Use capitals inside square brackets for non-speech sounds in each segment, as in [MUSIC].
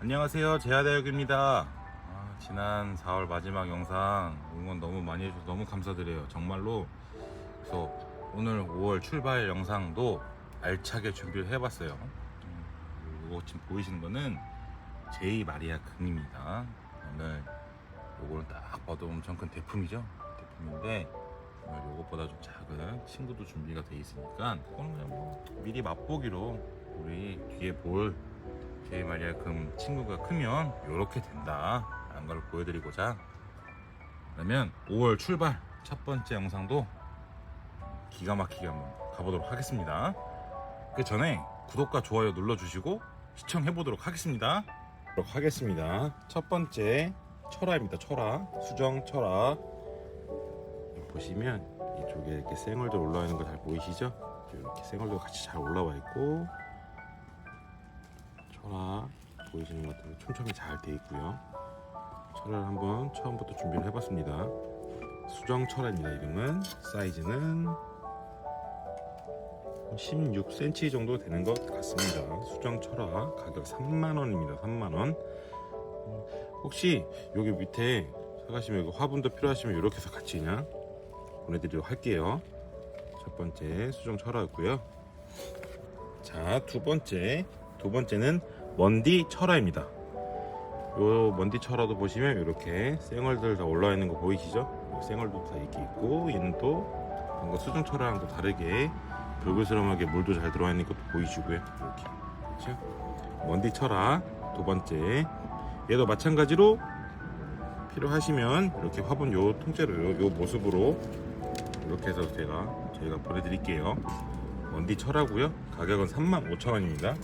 안녕하세요. 제아대역입니다. 아, 지난 4월 마지막 영상 응원 너무 많이 해주셔서 너무 감사드려요. 정말로 그래서 오늘 5월 출발 영상도 알차게 준비를 해봤어요. 음, 이거 지금 보이시는 거는 제이 마리아 금입니다. 오늘 요거는 딱 봐도 엄청 큰 대품이죠? 대품인데 오늘 요것보다 좀 작은 친구도 준비가 돼 있으니까 그거는 그냥 뭐 미리 맛보기로 우리 뒤에 볼 제이 마리아 금 친구가 크면 이렇게 된다 라는 걸 보여드리고자 그러면 5월 출발 첫 번째 영상도 기가 막히게 한번 가보도록 하겠습니다. 그 전에 구독과 좋아요 눌러주시고 시청해 보도록 하겠습니다. 하겠습니다. 첫 번째 철화입니다. 철화. 수정 철화. 보시면 이쪽에 이렇게 쌩얼들 올라와 있는 거 잘 보이시죠? 이렇게 쌩얼도 같이 잘 올라와 있고 철화 보이시는 것대로 촘촘히 잘 돼 있고요. 철화를 한번 처음부터 준비를 해봤습니다. 수정 철화입니다. 이름은 사이즈는 16cm 정도 되는 것 같습니다. 수정 철화 가격 3만 원입니다. 3만 원. 음, 혹시 여기 밑에 사가시면 이거 화분도 필요하시면 이렇게 해서 같이 그냥 보내드리도록 할게요. 첫 번째 수정 철화였고요. 자, 두 번째 두 번째는 먼디 철화입니다. 요 먼디 철화도 보시면 이렇게 쌩얼들 다 올라와 있는 거 보이시죠? 요 쌩얼도 다 이렇게 있고 얘는 또 뭔가 수중 철화랑 또 다르게 불그스름하게 물도 잘 들어와 있는 것도 보이시고요. 이렇게 그렇죠? 먼디 철화 두 번째 얘도 마찬가지로 필요하시면 이렇게 화분 요 통째로 요, 요 모습으로 이렇게 해서 제가 저희가 보내드릴게요. 먼디 철하고요. 가격은 35,000원입니다.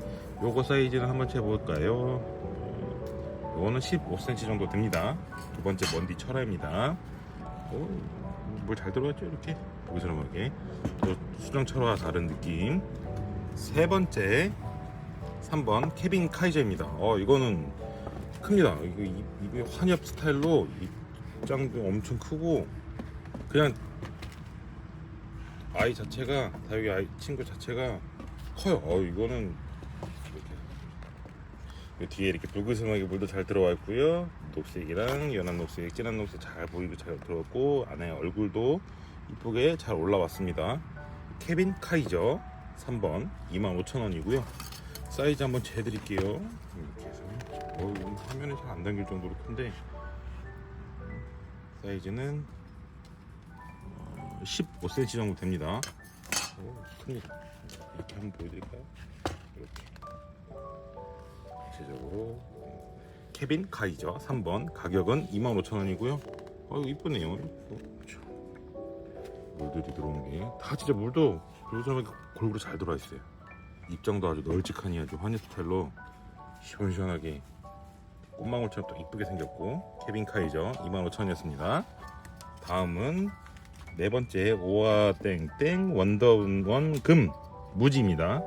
요거 사이즈는 한번 재볼까요? 요거는 15cm 정도 됩니다. 두 번째 먼디 철화입니다. 뭘잘 들어갔죠? 이렇게 보기스름하게. 또 수정 철화와 다른 느낌. 세 번째 3번 케빈 카이저입니다. 어 이거는 큽니다. 이거 이- 이게 환엽 스타일로 입장도 엄청 크고 그냥 아이 자체가 다육이 아이 친구 자체가 커요. 어 이거는 뒤에 이렇게 붉은색하게 물도 잘 들어와 있고요. 녹색이랑 연한 녹색, 진한 녹색 잘 보이고 잘 들어갔고 안에 얼굴도 이쁘게 잘 올라왔습니다. 케빈 카이저 3번 25,000원이고요. 사이즈 한번 재드릴게요. 이렇게 해서 어 화면에 잘 안 담길 정도로 큰데 사이즈는 15cm 정도 됩니다. 오, 큽니다. 이렇게 한번 보여드릴까요? 이렇게 전체적으로 케빈 카이저 3번 가격은 25,000원이고요. 어 이거 이쁘네요. 그렇죠. 물들이 들어오는 게 다 진짜 물도 물처럼 골고루 잘 들어와 있어요. 입장도 아주 널찍하니 아주 환희 스타일로 시원시원하게 꽃망울처럼 또 이쁘게 생겼고 케빈 카이저 25,000원이었습니다. 다음은 네 번째 오아 땡땡 원더원 금 무지입니다.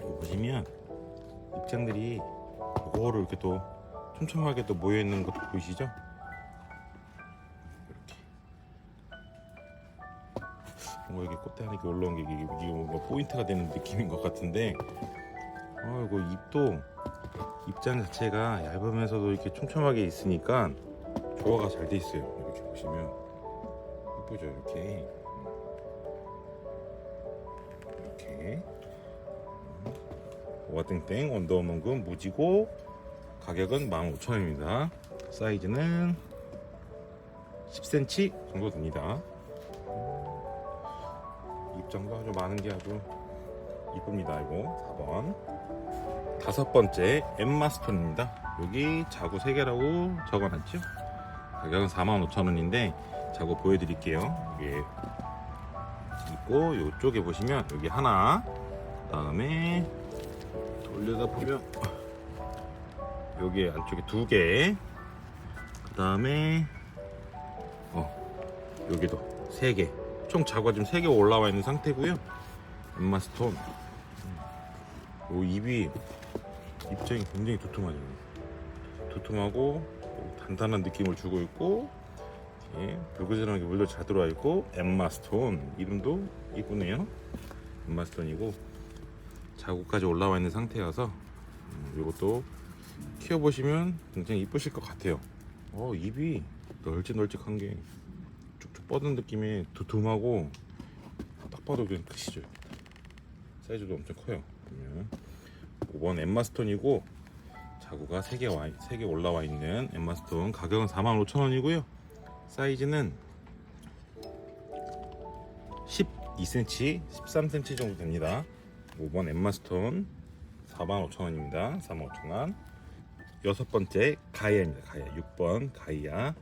여기 보시면 입장들이 고거로 이렇게 또 촘촘하게 또 모여 있는 것도 보이시죠? 이렇게. 뭔가 이게 꽃대 하나 이렇게 올라온 게 이게, 이게 뭔가 포인트가 되는 느낌인 것 같은데. 어 이거 입도 입장 자체가 얇으면서도 이렇게 촘촘하게 있으니까 조화가 잘 돼 있어요. 이렇게 보시면. 예쁘죠 이렇게? 이렇게 오아땡땡 원더우먼금 무지고 가격은 15,000원입니다. 사이즈는 10cm 정도 됩니다. 입장도 아주 많은 게 아주 이쁩니다 이거. 4번. 다섯 번째 엠마스톤입니다. 여기 자구 3개라고 적어놨죠? 가격은 45,000원인데 자고 보여드릴게요. 이게 있고 이쪽에 보시면 여기 하나, 그 다음에 돌려다 보면 여기 안쪽에 두 개, 그 다음에 어 여기도 세 개. 총 자구가 지금 세 개 올라와 있는 상태고요. 엠마 스톤. 요 입이 입장이 굉장히 두툼하죠. 두툼하고 단단한 느낌을 주고 있고 예, 붉은색하게 물도 잘 들어와 있고 엠마 스톤 이름도 이쁘네요 엠마 스톤이고 자국까지 올라와 있는 상태여서 음, 이것도 키워보시면 굉장히 이쁘실 것 같아요. 어 입이 널찍널찍한 게 쭉쭉 뻗은 느낌이 두툼하고 딱 봐도 그냥 크시죠. 사이즈도 엄청 커요. 보면 5번 엠마스톤이고 자구가 3개 와 3개 올라와 있는 엠마스톤 가격은 45,000원이고요. 사이즈는 12cm, 13cm 정도 됩니다. 5번 엠마스톤 45,000원입니다. 45,000원. 여섯 번째 가이아입니다. 가이아 6번 가이아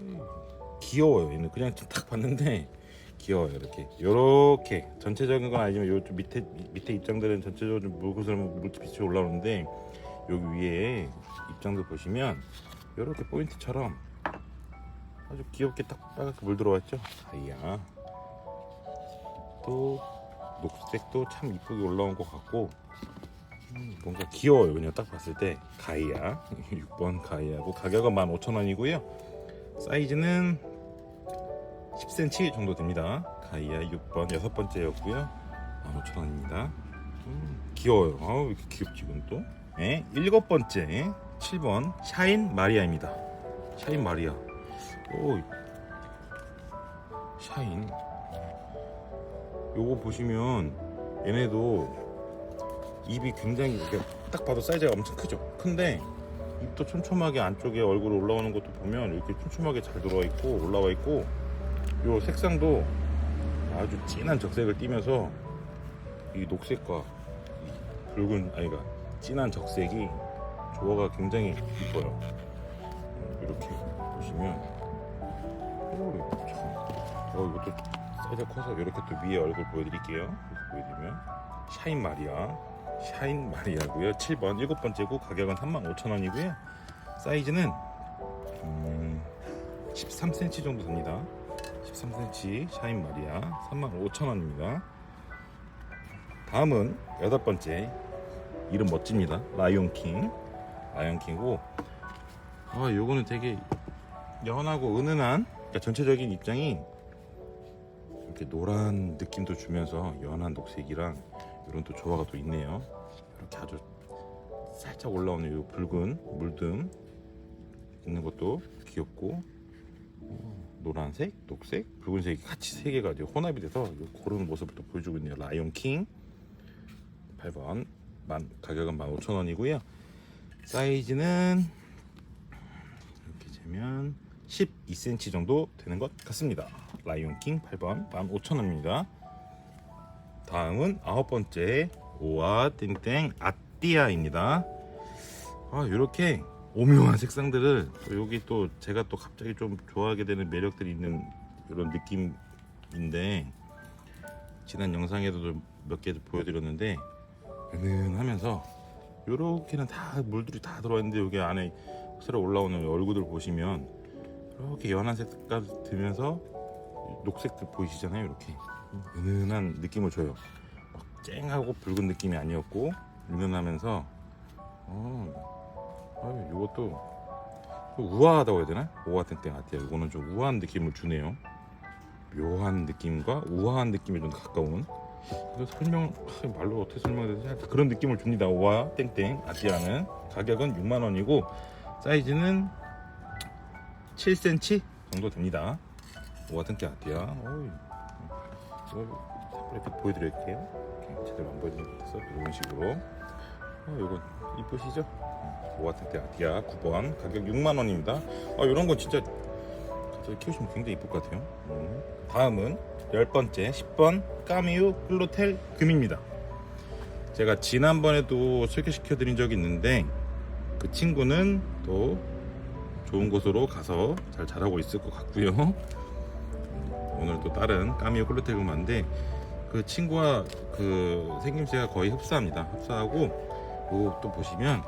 음, 귀여워요. 얘는 그냥 딱 봤는데 귀여워요. 이렇게 이렇게 전체적인 건 아니지만 요 밑에 밑에 입장들은 전체적으로 좀 물구스름 물빛이 올라오는데 여기 위에 입장들 보시면 이렇게 포인트처럼 아주 귀엽게 딱 빨갛게 물 들어왔죠. 가이아 또 녹색도 참 이쁘게 올라온 것 같고 음, 뭔가 귀여워요. 그냥 딱 봤을 때 가이아 [LAUGHS] 6번 가이아고 가격은 15,000원이고요. 사이즈는 10cm 정도 됩니다. 가이아 6번 여섯 번째였고요. 15,000원입니다. 음, 귀여워요. 아우 왜 이렇게 귀엽지 이건 또. 네, 일곱 번째 7번 샤인 마리아입니다. 샤인 마리아. 오 샤인 요거 보시면 얘네도 입이 굉장히 이렇게 딱 봐도 사이즈가 엄청 크죠. 큰데 입도 촘촘하게 안쪽에 얼굴 올라오는 것도 보면 이렇게 촘촘하게 잘 들어와 있고 올라와 있고 요 색상도 아주 진한 적색을 띠면서 이 녹색과 이 붉은 아니가 진한 적색이 조화가 굉장히 이뻐요. 이렇게 보시면. 어 이것도 사이즈가 커서 이렇게 또 위에 얼굴 보여드릴게요. 보여드리면 샤인 마리아. 샤인 마리아고요. 7번 일곱 번째고 가격은 35,000원이고요. 사이즈는 음, 13cm 정도 됩니다. 13cm 샤인 마리아. 35,000원입니다. 다음은 여덟 번째. 이름 멋집니다. 라이온킹. 라이온킹이고 아 요거는 되게 연하고 은은한 그러니까 전체적인 입장이 이렇게 노란 느낌도 주면서 연한 녹색이랑 이런 또 조화가 또 있네요. 이렇게 아주 살짝 올라오는 이 붉은 물듬 있는 것도 귀엽고 어, 노란색, 녹색, 붉은색이 같이 세 개가 혼합이 돼서 그런 모습을 또 보여주고 있네요. 라이온 킹 8번 만 가격은 15,000원이고요. 사이즈는 이렇게 재면 12cm 정도 되는 것 같습니다. 라이온 킹 8번 15,000원입니다. 다음은 아홉 번째 오아 땡땡 아띠아입니다. 아 이렇게 오묘한 색상들을 또 여기 또 제가 또 갑자기 좀 좋아하게 되는 매력들이 있는 이런 느낌인데 지난 영상에도 몇개 보여드렸는데 은은하면서 이렇게는 다 물들이 다 들어있는데 여기 안에 새로 올라오는 얼굴들 보시면 이렇게 연한 색깔 들면서 녹색들 보이시잖아요 이렇게 은은한 느낌을 줘요. 막 쨍하고 붉은 느낌이 아니었고 은은하면서 어, 아유, 이것도 좀 우아하다고 해야 되나? 오아땡땡 아티야 이거는 좀 우아한 느낌을 주네요. 묘한 느낌과 우아한 느낌에 좀 가까운 설명 하, 말로 어떻게 설명해야 되지? 그런 느낌을 줍니다. 오아 땡땡 아티아는 가격은 6만 원이고 사이즈는 7cm 정도 됩니다. 땡땡 아티아 어이. 이렇게 보여드릴게요. 이렇게 제대로 안 같아서 이런 식으로. 어, 이거 이쁘시죠? 오아트테 아디아 9번 가격 6만 원입니다. 아, 이런 건 진짜 갑자기 키우시면 굉장히 이쁠 것 같아요. 음. 다음은 열 번째 10번 까미우 플로텔 금입니다. 제가 지난번에도 소개시켜 드린 적이 있는데 그 친구는 또 좋은 곳으로 가서 잘 자라고 있을 것 같고요. 오늘 또 다른 까미오 콜로테그마인데 그 친구와 그 생김새가 거의 흡사합니다. 흡사하고 요또 보시면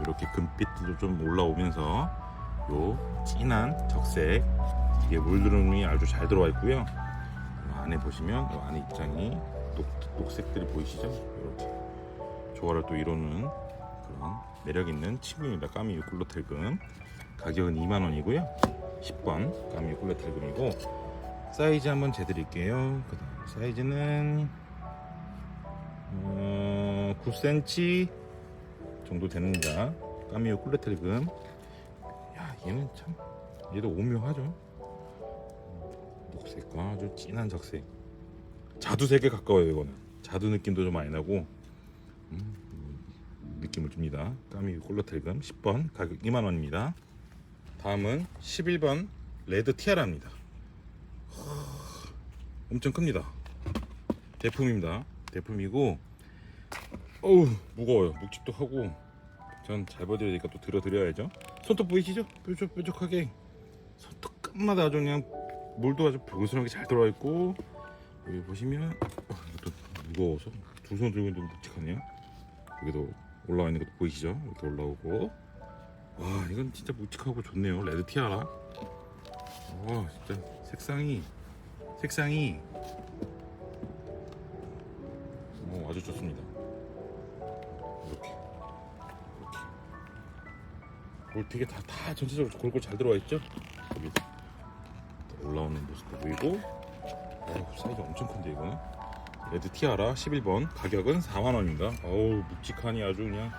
이렇게 금빛도 좀 올라오면서 요 진한 적색 이게 물드름이 아주 잘 들어와 있고요. 요 안에 보시면 요 안에 입장이 녹, 녹색들이 보이시죠? 이렇게 조화를 또 이루는 그런 매력 있는 친구입니다. 까미유 꿀로텔금 가격은 2만 원이고요. 10번 까미 콜레텔금이고 사이즈 한번 재드릴게요. 그 다음 사이즈는 어, 9cm 정도 됩니다. 까미오 꿀레텔금. 야, 얘는 참 얘도 오묘하죠. 녹색과 아주 진한 적색. 자두색에 가까워요, 이거는. 자두 느낌도 좀 많이 나고 음, 느낌을 줍니다. 까미오 꿀레텔금 10번 가격 2만 원입니다. 다음은 11번 레드 티아라입니다. 하, 엄청 큽니다. 대품입니다. 대품이고 어우 무거워요. 묵직도 하고 전 잘 버텨야 되니까 또 들어드려야죠. 손톱 보이시죠? 뾰족뾰족하게 손톱 끝마다 아주 그냥 물도 아주 보슬하게 잘 들어와 있고 여기 보시면 어, 이것도 무거워서 두 손 들고 있는데 묵직하네요. 여기도 올라와 있는 것도 보이시죠? 이렇게 올라오고 와 이건 진짜 묵직하고 좋네요. 레드 티아라. 와 진짜 색상이 색상이 오, 아주 좋습니다. 이렇게 이렇게 볼티게 다, 다 전체적으로 골고루 잘 들어와 있죠? 여기 올라오는 모습도 보이고 어, 사이즈 엄청 큰데 이거는 레드 티아라 11번 가격은 4만원입니다 어우 묵직하니 아주 그냥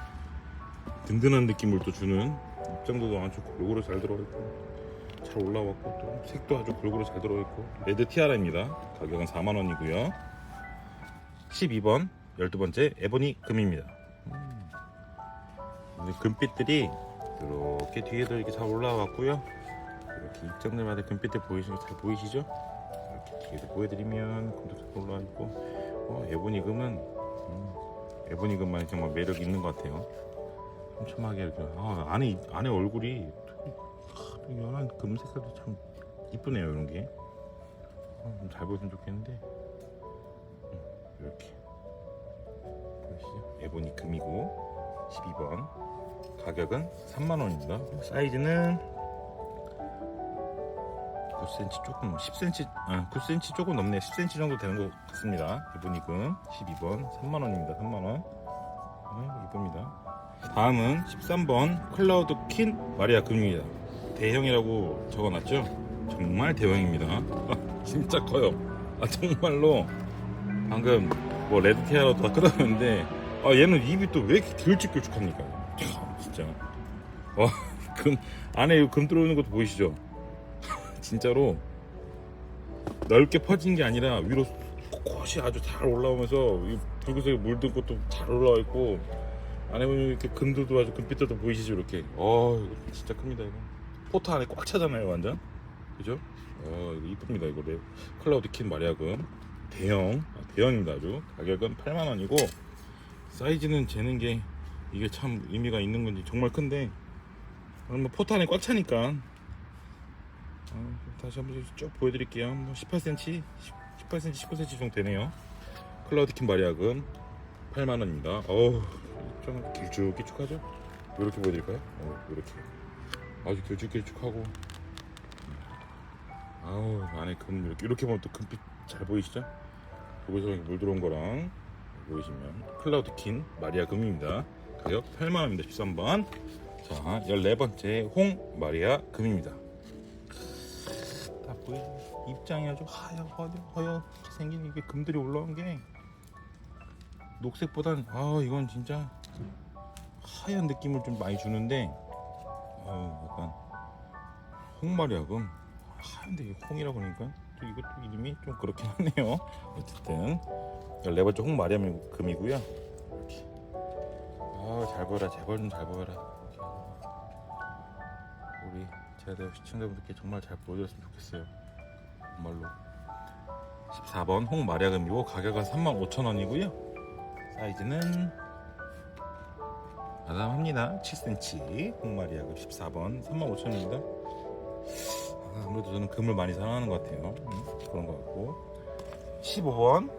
든든한 느낌을 또 주는 입장도도 아주 골고루 잘 들어와 있고 잘 올라왔고 또 색도 아주 골고루 잘 들어와 있고 레드 티아라입니다 가격은 4만원이고요 12번 12번째 에보니 금입니다. 음. 이 금빛들이 이렇게 뒤에도 이렇게 잘 올라왔고요. 이렇게 입장들마다 금빛들 보이시죠? 잘 보이시죠? 이렇게 뒤에도 보여드리면 금도 잘 올라와 있고 어, 에보니 금은 음, 에보니 금만 정말 매력 있는 것 같아요. 촘촘하게 이렇게 아, 안에 안에 얼굴이 아, 연한 금 색깔도 참 이쁘네요 이런 게. 어, 좀잘 보였으면 좋겠는데 음, 이렇게 보이시죠? 에보니 금이고 12번 가격은 3만 원입니다 사이즈는 9cm 조금 10cm 아 9cm 조금 넘네. 10cm 정도 되는 것 같습니다. 에보니 금 12번. 3만원입니다. 3만원. 아, 이쁩니다. 다음은 13번 클라우드 킨 마리아 금입니다. 대형이라고 적어놨죠? 정말 대형입니다. [LAUGHS] 진짜 커요. 아 정말로. 방금 뭐 레드티아로 다 끊었는데 아 얘는 입이 또 왜 이렇게 길쭉길쭉합니까? 참 진짜. 와 금 [LAUGHS] 안에 금 들어오는 것도 보이시죠? 진짜로 넓게 퍼진 게 아니라 위로 곳곳이 아주 잘 올라오면서 이 붉은색에 물든 것도 잘 올라와 있고 안에 보면 이렇게 금들도 아주 금빛들도 보이시죠 이렇게? 어 이거 진짜 큽니다 이거. 포트 안에 꽉 차잖아요 완전. 그죠? 어 이거 이쁩니다 이거 레 클라우드 킨 마리아금. 대형. 아, 대형입니다 아주. 가격은 8만원이고 사이즈는 재는 게 이게 참 의미가 있는 건지 정말 큰데 뭐 포탄에 꽉 차니까 어, 다시 한번 쭉 보여드릴게요 뭐 18cm 18cm 19cm 정도 되네요 클라우드킨 마리아금 8만원입니다 어우 좀 길쭉길쭉하죠 이렇게 보여드릴까요 어, 이렇게 아주 길쭉길쭉하고 아우 안에 금 이렇게 이렇게 보면 또 금빛 잘 보이시죠? 여기서 물 들어온 거랑 보이시면 클라우드 킨 마리아 금입니다. 가격 8만원입니다. 13번. 자, 14번째 홍 마리아 금입니다. 딱 보이 입장이 아주 허여 허여 생긴 이게 금들이 올라온 게 녹색보단 아 이건 진짜 하얀 느낌을 좀 많이 주는데 아 약간 홍마리아금 하얀데 이게 홍이라고 그러니까 또 이것도 이름이 좀 그렇긴 하네요. 어쨌든 14번째 홍마리아금 금이고요. 이렇게 아잘 보여라 제발 좀 잘 보여라. 우리 제가 시청자분들께 정말 잘 보여줬으면 좋겠어요. 정말로 14번 홍마리아금이고 가격은 35,000원이고요. 사이즈는 아담합니다. 7cm 홍마리아금 14번 35,000원입니다. 아, 아무래도 저는 금을 많이 사랑하는 것 같아요. 음, 그런 것 같고 15번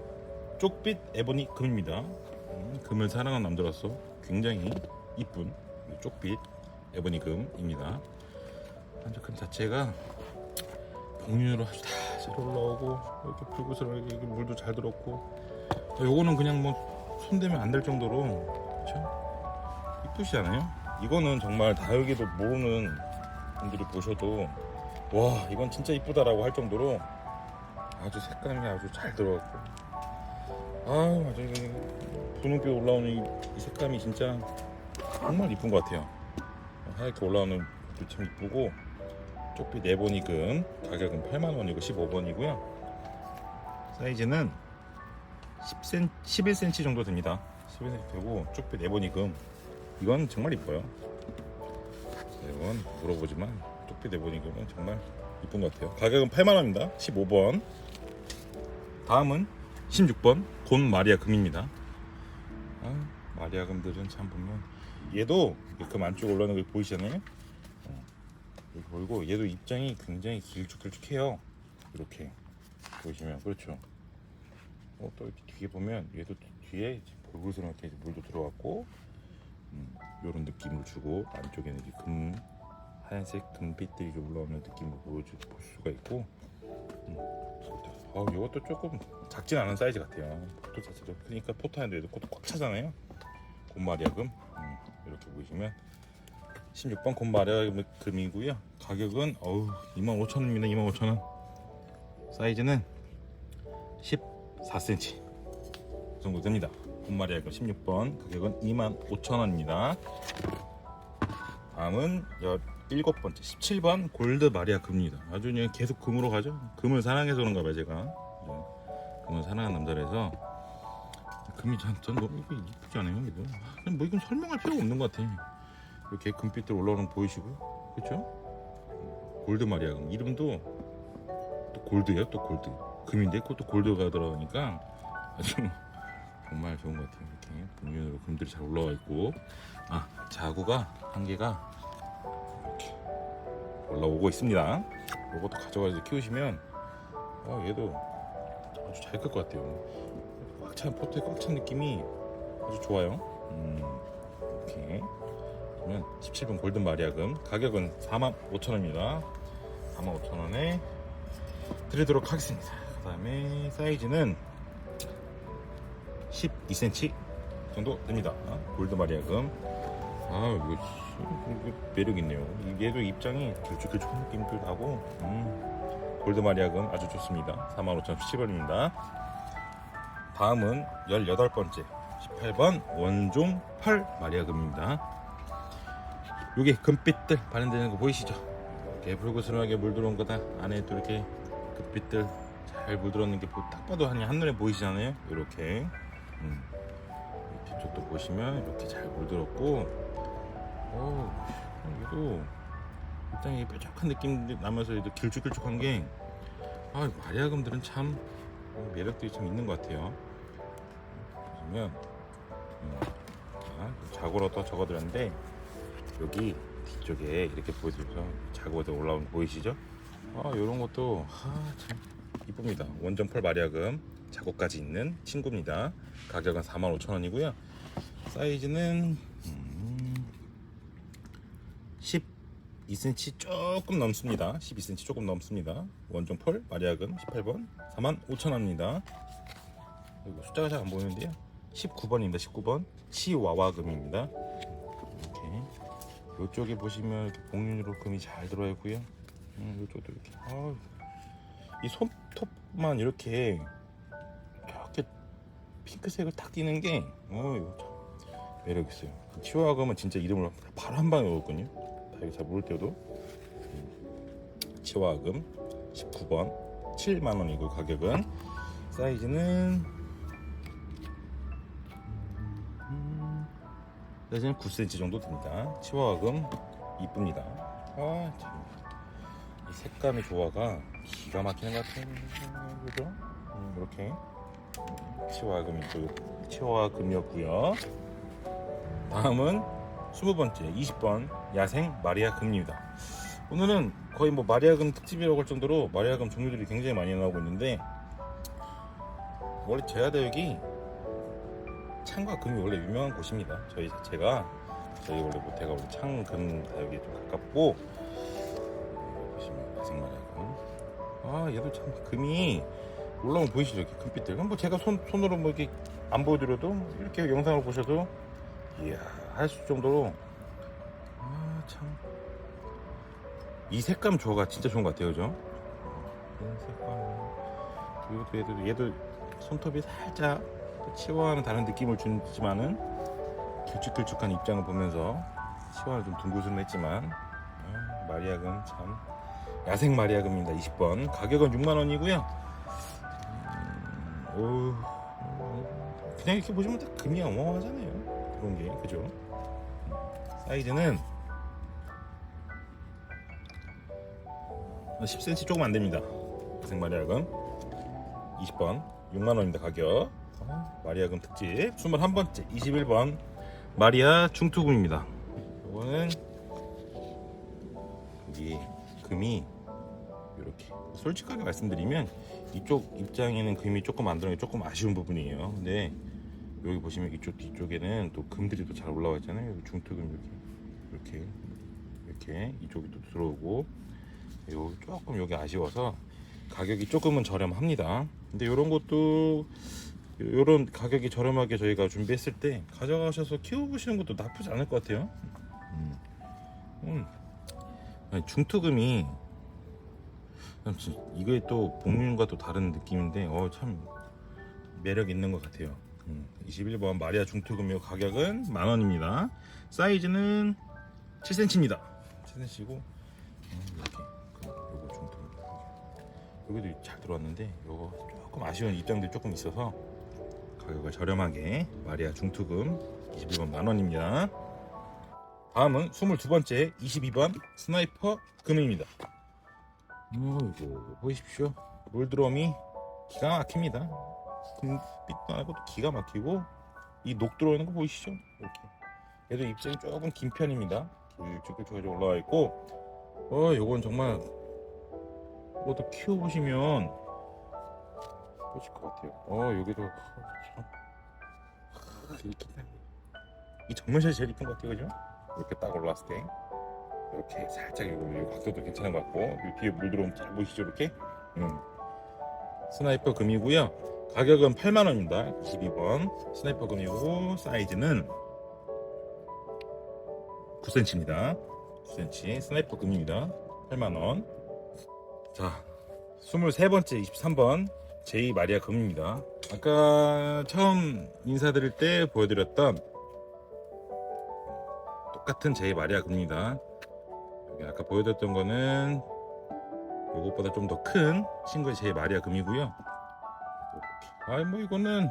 쪽빛 에보니 금입니다. 음, 금을 사랑하는 남자로서 굉장히 이쁜 쪽빛 에보니 금입니다. 금 자체가 복륜으로 아주 다잘 올라오고 이렇게 붉은스러하게 이렇게 물도 잘 들었고 어, 요거는 그냥 뭐 손대면 안 될 정도로 그쵸? 이쁘시잖아요. 이거는 정말 다육이도 모르는 분들이 보셔도 와 이건 진짜 이쁘다라고 할 정도로 아주 색감이 아주 잘 들어갔고 아 맞아 이거 분홍빛 올라오는 이, 이 색감이 진짜 정말 이쁜 것 같아요. 하얗게 올라오는 참 이쁘고 쪽비 4번이금 가격은 8만원이고 15번이고요. 사이즈는 10cm, 11cm 정도 됩니다. 11cm 되고 쪽비 4번이금 이건 정말 이뻐요. 매번 물어보지만 쪽비 4번이금은 정말 이쁜 것 같아요. 가격은 8만원입니다. 15번 다음은 16번 곤 마리아 금입니다. 아, 마리아 금들은 참 보면 얘도 금 안쪽 올라오는 거 보이시잖아요. 보이고 얘도 입장이 굉장히 길쭉길쭉해요. 이렇게 보시면 그렇죠. 어, 또 이렇게 뒤에 보면 얘도 뒤에 볼글스럽게 물도 들어갔고 음, 이런 느낌을 주고 안쪽에는 이렇게 금 하얀색 금빛들이 이렇게 올라오는 느낌을 보여주 볼 수가 있고 음, 어, 이것도 조금 작진 않은 사이즈 같아요. 포토 자체도 그러니까 포토하는데도 코도 꽉 차잖아요. 곰마리아금 음, 이렇게 보시면 16번 곰마리아금이고요. 가격은 어우 25,000원입니다. 25,000원. 사이즈는 14cm 정도 됩니다. 곰마리아금 16번 가격은 25,000원입니다. 다음은 17번째 17번 골드 마리아 금입니다. 아주 그냥 계속 금으로 가죠. 금을 사랑해서 그런가 봐요 제가. 네. 금을 사랑하는 남자라서 금이 전, 전 너무 이쁘지 않아요? 이거 뭐 이건 설명할 필요가 없는 것 같아. 이렇게 금빛들 올라오는 거 보이시고 그렇죠? 골드 마리아 금 이름도 또 골드예요 또 골드 금인데 그것도 골드가 들어가니까 아주 [LAUGHS] 정말 좋은 것 같아요. 이렇게 본면으로 금들이 잘 올라와 있고 아 자구가 한 개가 이렇게 올라오고 있습니다. 이것도 가져가서 키우시면 어, 얘도 아주 잘 클 것 같아요. 꽉 찬 포트에 꽉 찬 느낌이 아주 좋아요. 음, 이렇게 그러면 17번 골든 마리아금 가격은 45,000원입니다. 45,000원에 드리도록 하겠습니다. 그 다음에 사이즈는 12cm 정도 됩니다. 골드 마리아금. 아 이거, 씨, 이거 매력 있네요. 얘도 입장이 길쭉길쭉한 느낌도 나고 음, 골드 마리아금 아주 좋습니다. 45,017원입니다. 다음은 18번째 18번 원종 8 마리아금입니다. 요게 금빛들 반응되는 거 보이시죠? 이렇게 불그스름하게 물 들어온 거다. 안에 또 이렇게 금빛들 잘 물 들어있는 게 딱 봐도 한눈에 보이시잖아요. 이렇게 음. 이 뒤쪽도 보시면 이렇게 잘 물들었고 어 얘도 굉장히 뾰족한 느낌 나면서 얘도 길쭉길쭉한 게 아, 마리아금들은 참 매력들이 좀 있는 것 같아요 보시면 음, 자, 자고로 또 적어드렸는데 여기 뒤쪽에 이렇게 보여드려서 자고로 올라온 거 보이시죠? 아 이런 것도 아, 참 이쁩니다 원전 펄 마리아금 작업까지 있는 친구입니다. 가격은 45,000원이고요. 사이즈는 음, 12cm 조금 넘습니다. 12cm 조금 넘습니다. 원종 펄 마리아금 18번 45,000원입니다. 그리고 숫자가 잘 안 보이는데요. 19번입니다. 19번 치와와금입니다. 이쪽에 보시면 이렇게 복륜으로 금이 잘 들어와 있고요. 음, 이쪽도 이렇게 아, 이 손톱만 이렇게 이렇게 핑크색을 탁 띄는 게 어, 참 매력 있어요. 치와금은 진짜 이름을 바로 한 방에. 다 이거 잘 모를 때도 음, 치와금 19번 7만 원이고 가격은 사이즈는 사이즈는 9cm 정도 됩니다. 치와금 이쁩니다. 아 참. 이 색감의 조화가 기가 막히는 것 같아요. 그죠? 음, 이렇게 치와금이 또 치와금이었고요. 다음은 20번째 20번 야생 마리아 금입니다. 오늘은 거의 뭐 마리아금 특집이라고 할 정도로 마리아금 종류들이 굉장히 많이 나오고 있는데 원래 제야대역이 창과 금이 원래 유명한 곳입니다. 저희 자체가 저희 원래 모태가 원래 창금 다역이 좀 가깝고 보시면 야생 마리아금 아 얘도 참 금이 올라오면 보이시죠? 이렇게 금빛들 뭐 제가 손, 손으로 뭐 이렇게 안 보여드려도 이렇게 영상을 보셔도 이야 할 수 정도로. 아 참. 이 색감 조화가 진짜 좋은 것 같아요 그죠? 이 색감 그리고 또 얘도, 얘도 손톱이 살짝 치와와는 다른 느낌을 주지만은 길쭉길쭉한 입장을 보면서 치와는 좀 둥글둥글했지만 아, 마리아금 참 야생 마리아금입니다. 20번. 가격은 6만원이고요. 음, 어, 그냥 이렇게 보시면 딱 금이 어마어마하잖아요. 그런 게 그죠? 음, 사이즈는 10cm 조금 안 됩니다. 야생 마리아금. 20번. 6만 원입니다 가격. 어, 마리아금 특집 21번째 21번 마리아 중투금입니다. 이거는 여기 금이 이렇게 솔직하게 말씀드리면 이쪽 입장에는 금이 조금 안 들어가는 게 조금 아쉬운 부분이에요. 근데 여기 보시면 이쪽 뒤쪽에는 또 금들이 또 잘 올라와 있잖아요. 여기 중투금 이렇게 이렇게 이렇게 이쪽이 또 들어오고 요 조금 여기 아쉬워서 가격이 조금은 저렴합니다. 근데 이런 것도 이런 가격이 저렴하게 저희가 준비했을 때 가져가셔서 키워보시는 것도 나쁘지 않을 것 같아요. 음. 음. 중투금이 이게 또 복륜과 또 다른 느낌인데 어 참 매력 있는 것 같아요. 음. 21번 마리아 중투금의 가격은 만 원입니다. 사이즈는 7cm입니다. 7cm고 이렇게 그 요거 중투 여기도 잘 들어왔는데 요거 조금 아쉬운 입장들이 조금 있어서 가격을 저렴하게 마리아 중투금 21번 만원입니다. 다음은 22번째 22번 스나이퍼 금입니다. 어이구 보이십시오. 롤드럼이 기가 막힙니다. 금빛도 나고 또 기가 막히고 이 녹 들어오는 거 보이시죠? 이렇게. 얘도 입장이 조금 긴 편입니다. 길쭉길쭉 올라와 있고. 어, 요건 정말 이것도 키워보시면 보실 것 같아요. 어, 여기도 이렇게 이 정면샷이 제일 이쁜 것 같아요, 그죠? 이렇게 딱 올라왔을 때 이렇게 살짝 이 각도도 괜찮은 것 같고 이 뒤에 물 들어오면 잘 보이시죠, 이렇게? 음. 스나이퍼 금이고요. 가격은 8만 원입니다. 22번 스나이퍼 금이고 사이즈는 9cm입니다. 9cm 스나이퍼 금입니다. 8만 원. 자, 23번째 23번 제이 마리아 금입니다. 아까 처음 인사드릴 때 보여드렸던 똑같은 제이 마리아 금입니다. 아까 보여드렸던 거는 이것보다 좀 더 큰 친구의 제이 마리아 금이고요. 아이 뭐 이거는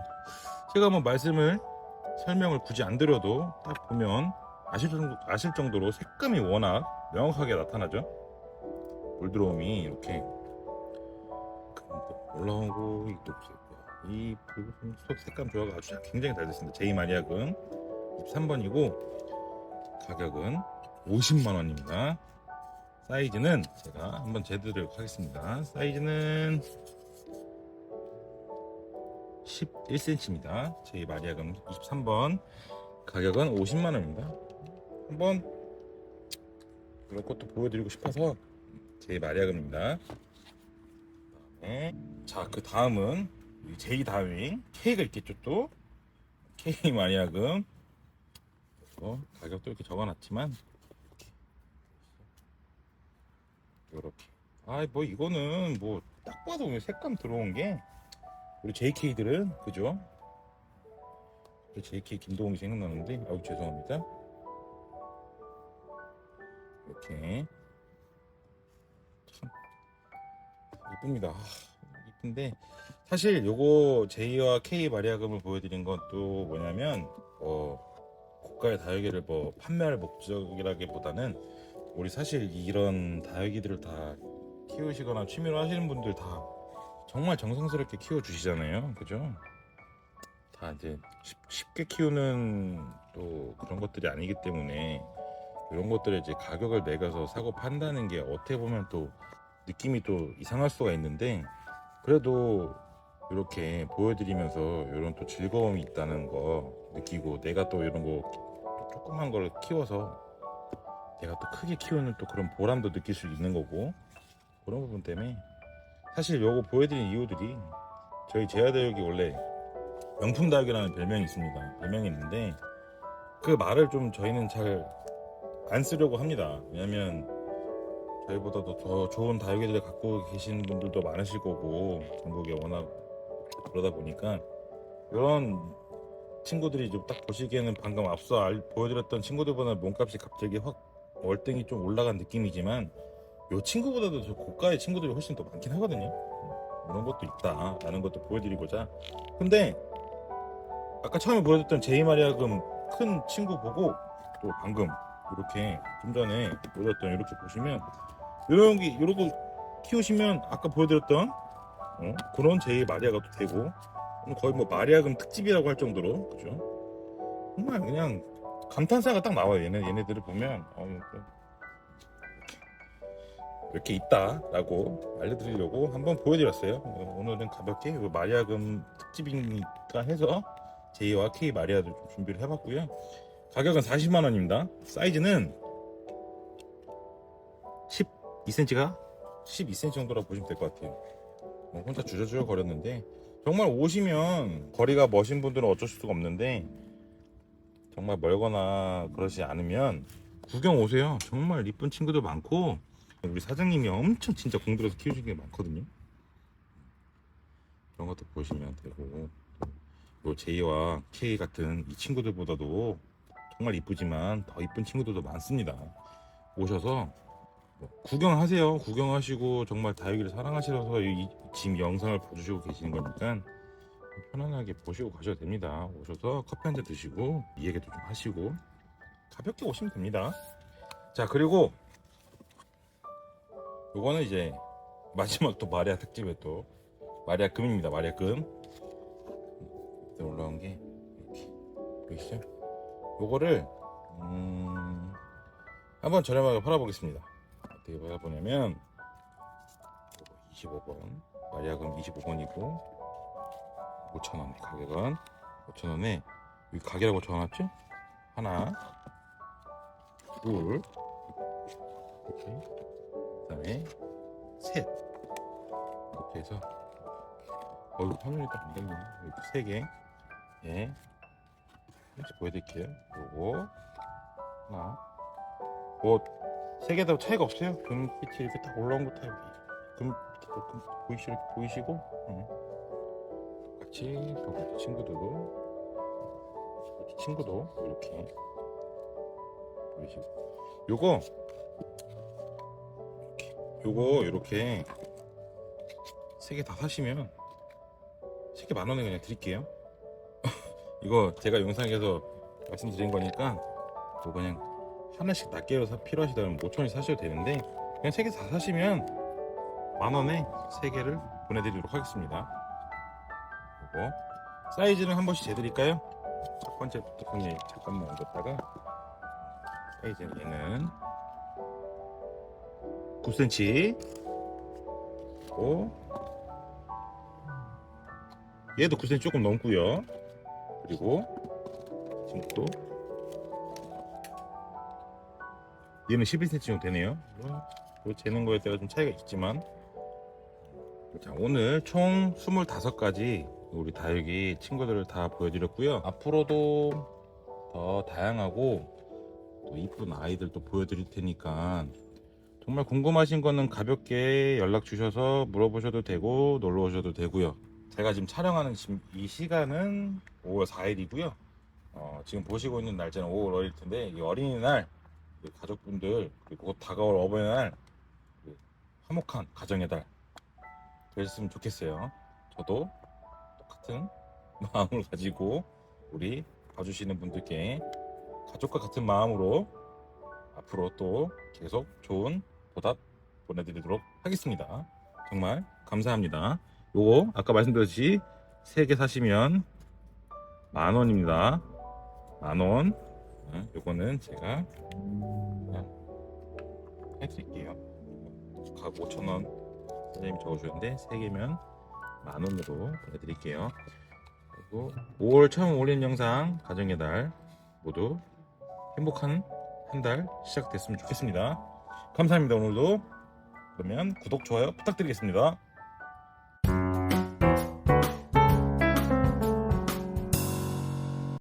제가 뭐 말씀을 설명을 굳이 안 드려도 딱 보면 아실, 정도, 아실 정도로 색감이 워낙 명확하게 나타나죠. 물 들어옴이 이렇게 올라오고 이 붉은 속 색감 조화가 아주 잘- 굉장히 잘 됐습니다. 제이 마리아금 23번이고 가격은 50만 원입니다. 사이즈는 제가 한번 재드리도록 하겠습니다. 사이즈는 11cm입니다. 제이 마리아금 23번 가격은 50만 원입니다. 한번 이런 것도 보여드리고 싶어서 제 마리아금입니다. 네. 자, 그 다음은 제이 다음이 K가 있겠죠 또 K 마리아금 어, 가격도 이렇게 적어놨지만 이렇게 아이 뭐 이거는 뭐 딱 봐도 그냥 색감 들어온 게 우리 JK들은 그죠? 우리 JK 김도웅이 생각나는데 아우 죄송합니다. 이렇게 참 이쁩니다. 아, 이쁜데 사실 요거 J와 K 마리아금을 보여드린 건또 뭐냐면 어, 고가의 다육이를 뭐 판매할 목적이라기보다는 우리 사실 이런 다육이들을 다 키우시거나 취미로 하시는 분들 다 정말 정성스럽게 키워 주시잖아요, 그죠? 다 이제 쉽, 쉽게 키우는 또 그런 것들이 아니기 때문에 이런 것들을 이제 가격을 매겨서 사고 판다는 게 어떻게 보면 또 느낌이 또 이상할 수가 있는데 그래도 이렇게 보여드리면서 이런 또 즐거움이 있다는 거 느끼고 내가 또 이런 거또 조그만 걸 키워서 내가 또 크게 키우는 또 그런 보람도 느낄 수 있는 거고 그런 부분 때문에 사실 요거 보여드린 이유들이 저희 제야대육이 원래 명품 다육이라는 별명이 있습니다 별명이 있는데 그 말을 좀 저희는 잘 안 쓰려고 합니다. 왜냐면 저희보다도 더 좋은 다육이들을 갖고 계신 분들도 많으실 거고 전국에 워낙 그러다 보니까 이런 친구들이 좀 딱 보시기에는 방금 앞서 알- 보여드렸던 친구들보다 몸값이 갑자기 확 월등히 좀 올라간 느낌이지만 요 친구보다도 저 고가의 친구들이 훨씬 더 많긴 하거든요. 이런 것도 있다라는 것도 보여드리고자. 근데 아까 처음에 보여줬던 제이마리아금 큰 친구 보고 또 방금 이렇게 좀 전에 보여줬던 이렇게 보시면 이런 게거 키우시면 아까 보여드렸던 어? 그런 제이 마리아가 또 되고 거의 뭐 마리아금 특집이라고 할 정도로 그죠? 정말 그냥 감탄사가 딱 나와요. 얘네 얘네들을 보면 어, 뭐 이렇게 있다라고 알려드리려고 한번 보여드렸어요. 어, 오늘은 가볍게 그 마리아금 특집이니까 해서 J와 K 마리아도 좀 준비를 해봤고요. 가격은 40만 원입니다. 사이즈는 12cm가 12cm 정도라고 보시면 될 것 같아요. 어, 혼자 주저주저 거렸는데 정말 오시면 거리가 머신 분들은 어쩔 수가 없는데 정말 멀거나 그러지 않으면 구경 오세요. 정말 이쁜 친구들 많고 우리 사장님이 엄청 진짜 공들여서 키우시는 게 많거든요. 그런 것도 보시면 되고 또 J와 K 같은 이 친구들보다도 정말 이쁘지만 더 이쁜 친구들도 많습니다. 오셔서 뭐 구경하세요. 구경하시고 정말 다육이를 사랑하시라서 이, 이 지금 영상을 봐주시고 계시는 거니까 편안하게 보시고 가셔도 됩니다. 오셔서 커피 한 잔 드시고 이 얘기도 좀 하시고 가볍게 오시면 됩니다. 자 그리고 요거는 이제 마지막 또 마리아 특집에 또 마리아 금입니다. 마리아 금 올라온 게 이렇게 보이시죠? 요거를 음, 한번 저렴하게 팔아보겠습니다. 어떻게 팔아보냐면 25번 마리아금 25번이고 5,000원 가격은. 5,000원에 여기 가게라고 적어놨죠? 하나 둘 이렇게 그 다음에 셋. 이렇게 해서 어이구 화면이 또안 됐네. 이렇게 세개. 예 이렇게 보여드릴게요. 요거 하나. 뭐 세 개 다 차이가 없어요? 금빛이 이렇게 딱 올라온 것 같아요 금, 금 보이시, 보이시고? 응. 같이 또 친구들도. 이 친구도 이렇게 보이시고. 요거. 요거 이렇게 세 개 다 사시면 세 개 만 원에 그냥 드릴게요. [LAUGHS] 이거 제가 영상에서 말씀드린 거니까 뭐 그냥 하나씩 낱개로 사, 필요하시다면 5천 원씩 사셔도 되는데 그냥 세 개 다 사시면 만 원에 세 개를 보내드리도록 하겠습니다. 요거 사이즈는 한 번씩 재드릴까요? 첫 번째부터 그냥 잠깐만 얹었다가 사이즈는 얘는 9cm 고 얘도 9cm 조금 넘고요 그리고 지금 또 얘는 11cm 정도 되네요 이 재는 거에 따라 좀 차이가 있지만 자 오늘 총 25가지 우리 다육이 친구들을 다 보여드렸고요 앞으로도 더 다양하고 또 이쁜 아이들도 보여드릴 테니까 정말 궁금하신 거는 가볍게 연락 주셔서 물어보셔도 되고 놀러 오셔도 되고요. 제가 지금 촬영하는 지금 이 시간은 5월 4일이고요. 어, 지금 보시고 있는 날짜는 5월 5일 텐데 이 어린이날 가족분들 그리고 곧 다가올 어버이날 그 화목한 가정의 달 되셨으면 좋겠어요. 저도 똑같은 [LAUGHS] 마음을 가지고 우리 봐주시는 분들께 가족과 같은 마음으로 앞으로 또 계속 좋은 보답 보내드리도록 하겠습니다. 정말 감사합니다. 요거 아까 말씀드렸듯이 3개 사시면 만 원입니다. 만 원. 어, 요거는 제가 해드릴게요. 각 5천 원 선생님이 적어주셨는데 3개면 만 원으로 보내드릴게요. 그리고 5월 처음 올린 영상 가정의 달 모두 행복한 한 달 시작됐으면 좋겠습니다. 감사합니다. 오늘도 그러면 구독 좋아요 부탁드리겠습니다.